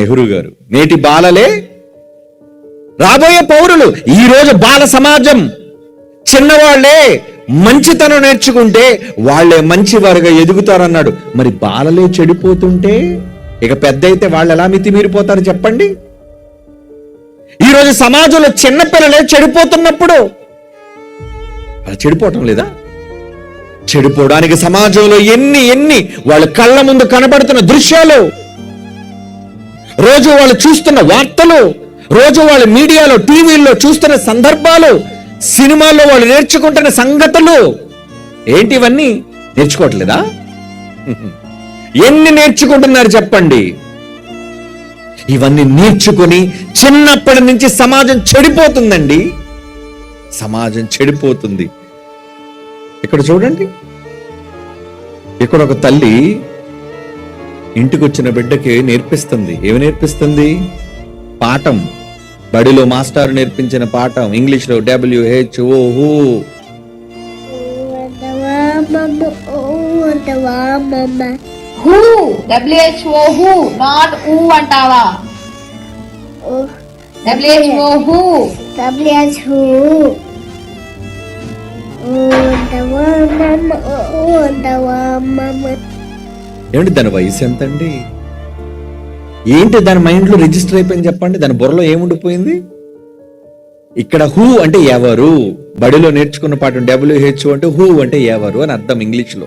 నెహ్రూ గారు. నేటి బాలలే రాబోయే పౌరులు. ఈ రోజు బాల సమాజం చిన్నవాళ్ళే మంచితనం నేర్చుకుంటే వాళ్ళే మంచివారుగా ఎదుగుతారన్నాడు. మరి బాలలే చెడిపోతుంటే ఇక పెద్ద అయితే వాళ్ళు ఎలా మితిమీరిపోతారు చెప్పండి? ఈ రోజు సమాజంలో చిన్నపిల్లలే చెడిపోతున్నప్పుడు అలా చెడిపోవటం లేదా? చెడిపోవడానికి సమాజంలో ఎన్ని ఎన్ని వాళ్ళ కళ్ళ ముందు కనబడుతున్న దృశ్యాలు రోజు వాళ్ళు చూస్తున్న వార్తలు రోజు వాళ్ళ మీడియాలో టీవీల్లో చూస్తున్న సందర్భాలు సినిమాల్లో వాళ్ళు నేర్చుకుంటున్న సంగతులు ఏంటి ఇవన్నీ? నేర్చుకోవట్లేదా? ఎన్ని నేర్చుకుంటున్నారు చెప్పండి? ఇవన్నీ నేర్చుకుని చిన్నప్పటి నుంచి సమాజం చెడిపోతుందండి. సమాజం చెడిపోతుంది. ఇక్కడ చూడండి. ఇక్కడ ఒక తల్లి ఇంటికి వచ్చిన బిడ్డకి నేర్పిస్తుంది. ఏమి నేర్పిస్తుంది? పాఠం. బడిలో మాస్టర్ నేర్పించిన పాఠం. ఇంగ్లీష్లో W H O who. Who. W H O who not ఊ అంటావా? W H O who. ఏమంటే దాని వయసు ఎంత అండి ఏంటి దాని మైండ్లో రిజిస్టర్ అయిపోయింది చెప్పండి? దాని బుర్రలో ఏముండిపోయింది? ఇక్కడ హూ అంటే ఎవరు? బడిలో నేర్చుకున్న పాఠం డబ్ల్యూహెచ్ అంటే హూ అంటే ఎవరు అని అర్థం ఇంగ్లీష్లో.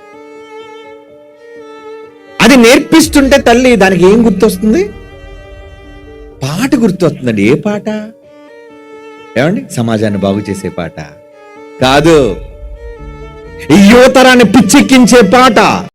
అది నేర్పిస్తుంటే తల్లి దానికి ఏం గుర్తొస్తుంది? పాట గుర్తొస్తుందండి. ఏ పాట? ఏమండి? సమాజాన్ని బాగు చేసే పాట. కాదు. ఈ యువతరాన్ని పిచ్చెక్కించే పాట.